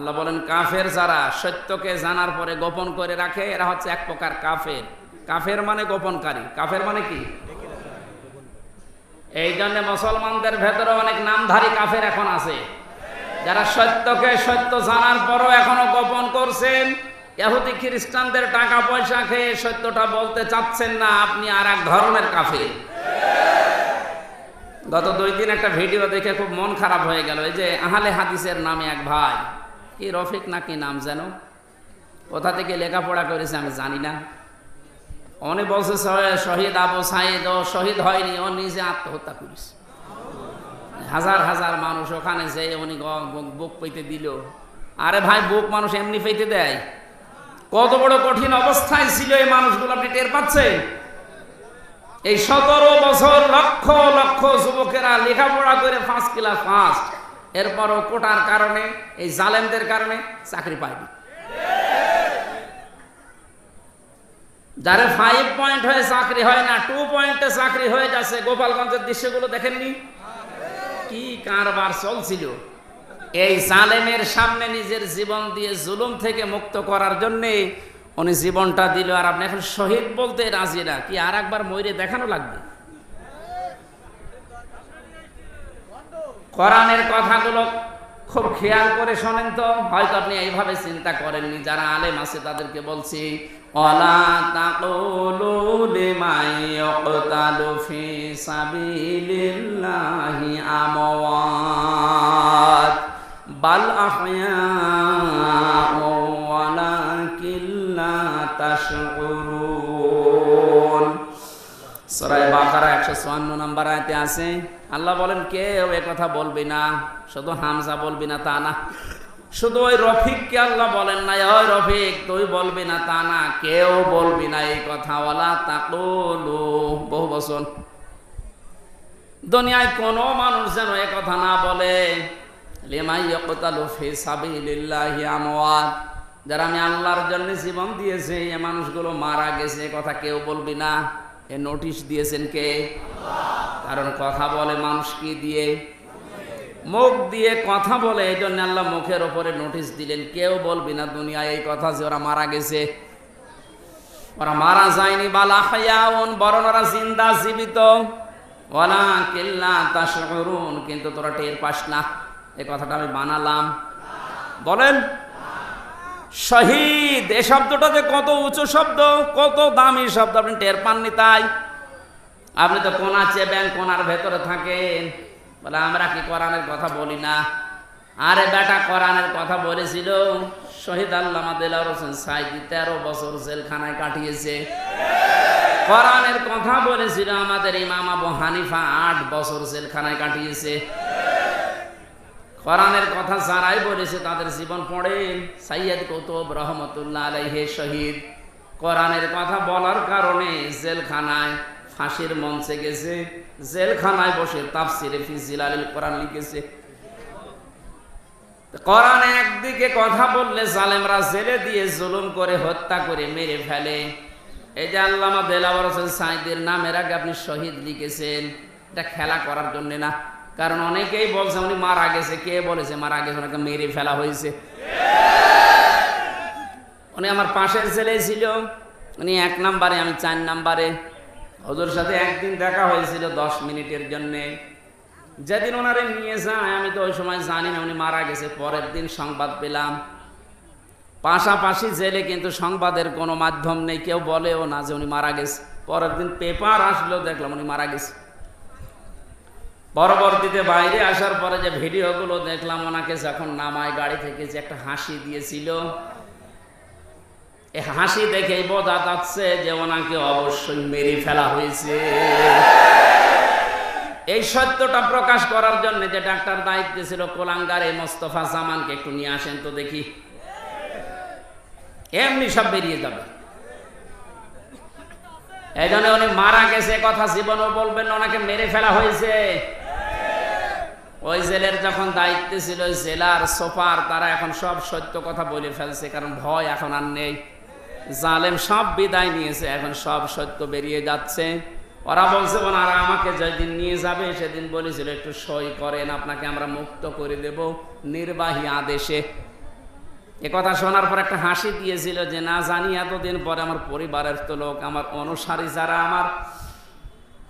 আল্লাহ বলেন, কাফের যারা সত্যকে জানার পরে গোপন করে রাখে, এরা হচ্ছে এক প্রকার কাফের। কাফের মানে গোপনকারী। কাফের মানে কি? এই জন্য মুসলমানদের ভেতরে অনেক নামধারী কাফের এখন আছে। যারা সত্যকে সত্য জানার পরও এখনও গোপন করছেন, ইহুদি খ্রিস্টানদের টাকা পয়সা খেয়ে সত্যটা বলতে চাচ্ছেন না, আপনি আর এক ধরনের কাফের। গত দুই দিন একটা ভিডিও দেখে খুব মন খারাপ হয়ে গেল। এই যে আহলে হাদিসের নামে এক ভাই কি রফিক না কি নাম যেন? কোথা থেকে লেখাপড়া করেছে আমি জানি না। উনি বলছে শহীদ আবু সাইদ, ও শহীদ হয়নি, ও নিজে আত্মহত্যা করেছে। হাজার হাজার মানুষ ওখানে যে উনি বুক- পেতে দিল। আরে ভাই, বুক মানুষ এমনি পেতে দেয়? কত বড় কঠিন অবস্থায় ছিল এই মানুষগুলো, আপনি টের পাচ্ছেন? এই সতেরো বছর লক্ষ লক্ষ যুবকেরা লেখাপড়া করে ফার্স্ট ক্লাস ফার্স্ট এরপরও কোটার কারণে, এই জালেমদের কারণে চাকরি পায়নি। যারা ফাইভ পয়েন্ট হয়ে চাকরি হয় না টু পয়েন্টে চাকরি হয়ে যাচ্ছে গোপালগঞ্জের দৃশ্যগুলো দেখেননি? কি কারবার চলছিল? এই জালেমের সামনে নিজের জীবন দিয়ে জুলুম থেকে মুক্ত করার জন্যে উনি জীবনটা দিল। আর আপনি এখন শহীদ বলতে রাজি না, কি আর একবার ময়ূরে দেখানো লাগবে? কোরআনের কথাগুলো খুব খেয়াল করে শোনেন তো। হয়তো আপনি এইভাবে চিন্তা করেননি, যারা আলেম আছে তাদেরকে বলছি, অলা আমওয়াত সরাই বাকারা একশো চুয়ান্ন নাম্বার আয়তে আছে, আল্লাহ বলেন, কেউ কথা বলবি না, শুধু হামজা বলবি না, তা না। শুধু ওই রফিককে আল্লাহ বলেন না, ওই রফিক, তুই বলবি না, তা না। কেউ বলবি না এই কথা বহু দুনিয়ায় কোনো মানুষ যেন এ কথা না বলে যারা আমি আল্লাহর জন্য জীবন দিয়েছে, এ মানুষগুলো মারা গেছে কথা কেউ বলবি না। এ নোটিশ দিয়েছেন কে? কারণ কথা বলে মানুষ কি দিয়ে, মুখ দিয়ে কথা বলে এই জন্য আল্লাহ মুখের ওপরে নোটিশ দিলেন, কেউ বলবি না দুনিয়ায় এই কথা যে ওরা মারা গেছে। ওরা মারা যায়নি, বালা হায়াউন, বরং ওরা জিন্দা জীবিত। ওলা কিল্লা তাশউরুন, কিন্তু তোরা টের পাস না। এই কথাটা আমি বানালাম। বলেন শহীদ, এ শব্দটা যে কত উঁচু শব্দ, কত দামি শব্দ, আপনি টের পাননি তাই? আপনি তো কোনা চেবেন, কোনার ভেতরে থাকেন। বলে, আমরা কি কোরআনের কথা বলি না? আরে বেটা, কোরআনের কথা বলেছিল শহীদ আল্লামা দেলার হোসেন সাইদি, তেরো বছর জেলখানায় কাটিয়েছে। কোরআনের কথা বলেছিল আমাদের ইমাম আবু হানিফা, আট বছর জেলখানায় কাটিয়েছে। কোরআনের কথা যারাই বলেছে তাদের জীবন পড়েন সাইয়দ কৌতুব রহমতুল্লাহ আলাইহে শহীদ। কোরআনের কথা বলার কারণে জেলখানায় ফাঁসির মঞ্চে গেছে। জেলখানায় বসে তাফসিরে ফিজিল আলীল কোরআন লিখেছে। কোরআন একদিকে কথা বললে জালেমরা জেলে দিয়ে জুলুম করে, হত্যা করে, মেরে ফেলে। এই যে আল্লামা দেলাওয়ার হোসেন সাইদের নামের আগে আপনি শহীদ লিখেছেন। এটা খেলা করার জন্য না। কারণ অনেকেই বলছে, উনি মারা গেছে। কে বলেছে, মারা গেছে, ওনাকে মেরে ফেলা হয়েছে। উনি আমার পাশের ছেলে ছিল, উনি এক নাম্বারে, আমি চার নাম্বারে। হজুর সাথে একদিন দেখা হয়েছিল দশ মিনিটের জন্যে। যেদিন ওনারে নিয়ে যায়, আমি তো ওই সময় জানি না উনি মারা গেছে, পরের দিন সংবাদ পেলাম। পাশাপাশি জেলে কিন্তু সংবাদের কোনো মাধ্যম নেই, কেউ বলেও না যে উনি মারা গেছে। পরের দিন পেপার আসলো, দেখলাম উনি মারা গেছে। পরবর্তীতে বাইরে আসার পরে যে ভিডিওগুলো দেখলাম, ওনাকে যখন নামায়, গাড়ি থেকে যে একটা হাসি দিয়েছিল এই হাসি দেখেই বোঝা যাচ্ছে যে ওনাকে অবশ্যই মেরে ফেলা হয়েছে। এই সত্যটা প্রকাশ করার জন্য যে ডাক্তার দায়িত্বে ছিল কোলাঙ্গার এই মোস্তফা জামানকে একটু নিয়ে আসেন তো দেখি। এমনি সব বেরিয়ে যাবে। এই জন্য উনি মারা গেছে কথা জীবনও বলবেন ওনাকে মেরে ফেলা হয়েছে। ওই জেলের যখন দায়িত্বে ছিল ওই জেলার সোপার, তারা এখন সব সত্য কথা বলে ফেলছে, কারণ ভয় এখন আর নেই। জালেম সব বিদায় নিয়েছে, এখন সব সত্য বেরিয়ে যাচ্ছে। ওরা বলছে ওনারা আমাকে যেদিন নিয়ে যাবে, সেদিন বলেছিল, একটু সই করেন, আপনাকে আমরা মুক্ত করে দেব নির্বাহী আদেশে। এ কথা শোনার পর একটা হাসি দিয়েছিল যে, না জানি, এতদিন পরে আমার পরিবারের তো লোক, আমার অনুসারী যারা আমার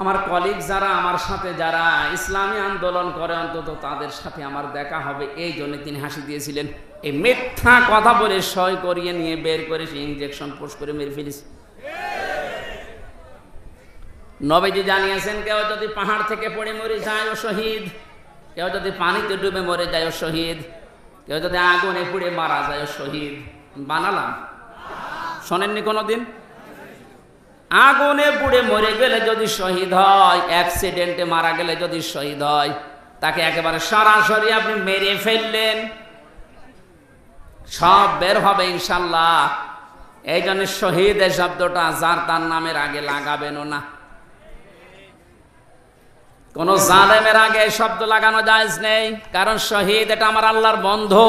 আমার কলিগ যারা আমার সাথে যারা ইসলামী আন্দোলন করে অন্তত তাদের সাথে আমার দেখা হবে, এই জন্য তিনি হাসি দিয়েছিলেন। এই মিথ্যা কথা বলে সয় করিয়ে নিয়ে বের করে সে ইঞ্জেকশন পোষ করে মেরে ফেলিস নবীজি জানিয়েছেন, কেউ যদি পাহাড় থেকে পড়ে মরে যায় ও শহীদ, কেউ যদি পানিতে ডুবে মরে যায় ও শহীদ, কেউ যদি আগুনে পুড়ে মারা যায় ও শহীদ। বানালাম। শোনেননি কোনোদিন? আগুনে পুড়ে মরে গেলে যদি শহীদ হয় অ্যাক্সিডেন্টে মারা গেলে যদি শহীদ হয়, তাকে একেবারে সরাসরি আপনি মেরে ফেললেন। সব বের হবে ইনশাল্লাহ এই জন্য শহীদ এই শব্দটা যার তার নামের আগে লাগাবেনও না। কোন জালেমের আগে শব্দ লাগানো যায় নেই, কারণ শহীদ এটা আমার আল্লাহর বন্ধু।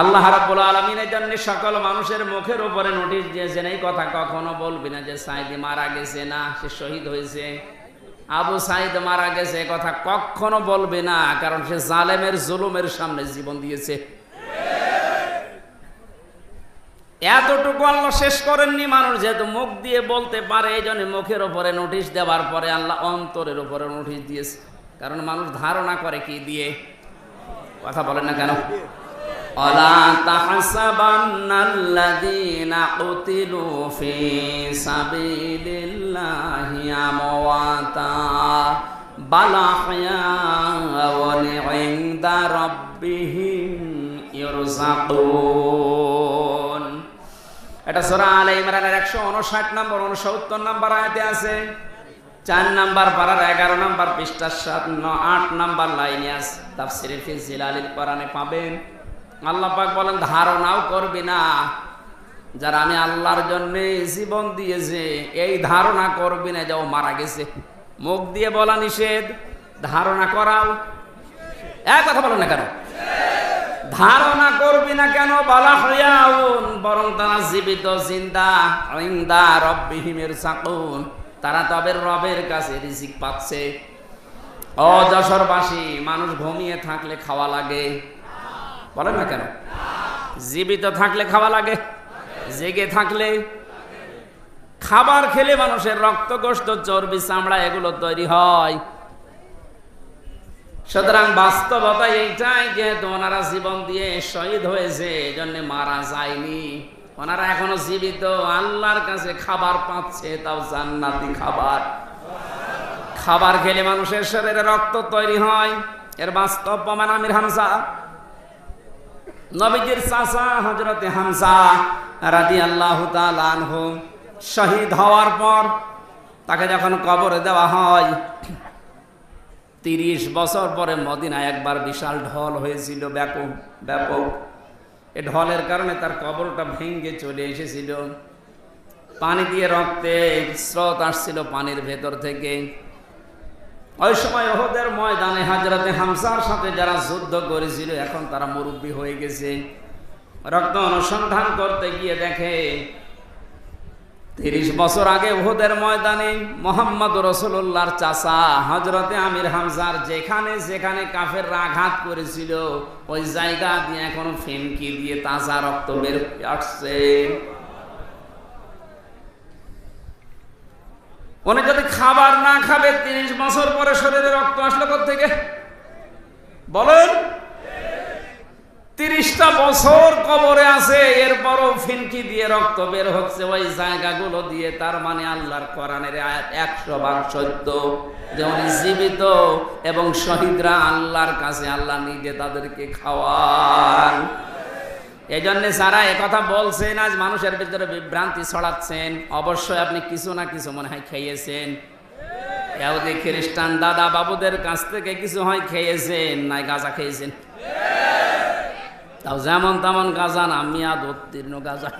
আল্লাহ রাব্বুল আলামিনের জন্য সকল মানুষের মুখের উপরে নোটিশ দিয়েছেন, এই কথা কখনো বলবি না যে সাইদি মারা গেছে না, সে শহীদ হয়েছে। আবু সাইদ মারা গেছে কথা কখনো বলবে না, কারণ সে জালেমের জুলুমের সামনে জীবন দিয়েছে। এতটুকু আল্লাহ শেষ করেননি মানুষ, যেহেতু মুখ দিয়ে বলতে পারে এই জন্য মুখের উপরে নোটিশ দেওয়ার পরে আল্লাহ অন্তরের উপরে নোটিশ দিয়েছে। কারণ মানুষ ধারণা করে কি দিয়ে? কথা বলেন না কেন? অলা তাহসাবান্নাল্লাযীনা কুতিলু ফি সাবিলিল্লাহি আমওয়াতা বাল আহয়াউন ইনদা রাব্বিহিম ইরযাকুন এটা সূরা আলে ইমরানের 159 নম্বর 69 নম্বর আয়াতে আছে। চার নাম্বার পারার এগারো নাম্বার পৃষ্ঠা সাত আট নাম্বার লাইনে আছে। তাফসিরে ফি জিলালিল কোরআনে পাবেন। আল্লাহ পাক বলেন, ধারণাও করবি না। যারা আমি আল্লাহর জন্য জীবন দিয়েছে, এই ধারণা করবি না যে ও মারা গেছে। মুখ দিয়ে বলা নিষেধ, ধারণা করাও। এক কথা বলো না কেন? ধারণা করবি না কেন? বলা হইয়াউন বরং তারা জীবিত, জিন্দা, ইন্দা রব্বিহিমের সাকুন তারা তবে রবের কাছে রিজিক পাচ্ছে। ও যশোরবাসী মানুষ ঘুমিয়ে থাকলে খাওয়া লাগে। বলেন না কেন? জীবিত থাকলে খাওয়া লাগে, জেগে থাকলে। খাবার খেলে মানুষের রক্ত গোষ্ঠ চর্বি, চামড়া এগুলো তৈরি হয়। সুতরাং বাস্তবতা এইটাই যেহেতু ওনারা জীবন দিয়ে শহীদ হয়েছে এই জন্য মারা যায়নি। ওনারা এখনও জীবিত, আল্লাহর কাছে খাবার পাচ্ছে, তাও জান্নাতি খাবার। খাবার খেলে মানুষের শরীরে রক্ত তৈরি হয়। এর বাস্তব প্রমাণ আমির হামসা নবীজির চাচা হজরতে হামসা রাদি আল্লাহ আনহু শহীদ হওয়ার পর তাকে যখন কবরে দেওয়া হয়, তিরিশ বছর পরে মদিনায় একবার বিশাল ঢল হয়েছিল, ব্যাপক ব্যাপক। এ ঢলের কারণে তার কবরটা ভেঙ্গে চলে এসেছিল। পানি দিয়ে রক্তে স্রোত আসছিল পানির ভেতর থেকে। ওই সময় ওহদের ময়দানে হাজরাতে হামসার সাথে যারা যুদ্ধ করেছিল, এখন তারা মুরব্বী হয়ে গেছে। রক্ত অনুসন্ধান করতে গিয়ে দেখে, তিরিশ বছর আগে ওহদের ময়দানে মোহাম্মদ রসুল্লাহর চাষা হজরতে আমির হামসার যেখানে যেখানে কাফের আঘাত করেছিল, ওই জায়গা দিয়ে এখনও ফেমকি দিয়ে তাজা রক্ত বের আসছে। উনি যদি খাবার না খাবে, তিরিশ বছর পরে শরীরে রক্ত আসলো থেকে বলেন। তিরিশটা বছর কবরে আছে, এরপরও ফিনকি দিয়ে রক্ত বের হচ্ছে, ওই জায়গাগুলো দিয়ে, তার মানে আল্লাহর কোরআনের আয়াত একশো ভাগ সত্য। যেমন জীবিত এবং শহীদরা আল্লাহর কাছে আল্লাহ নিজে তাদেরকে খাওয়ান এই জন্যে যারা একথা বলছেন, আজ মানুষের ভিতরে বিভ্রান্তি ছড়াচ্ছেন। অবশ্যই আপনি কিছু না কিছু মনে হয় খেয়েছেন। এহদি খ্রিস্টান দাদা বাবুদের কাছ থেকে কিছু হয় খেয়েছেন, নাই গাঁজা খেয়েছেন। তাও যেমন তেমন গাজা না, মিয়াদ উত্তীর্ণ গাজা।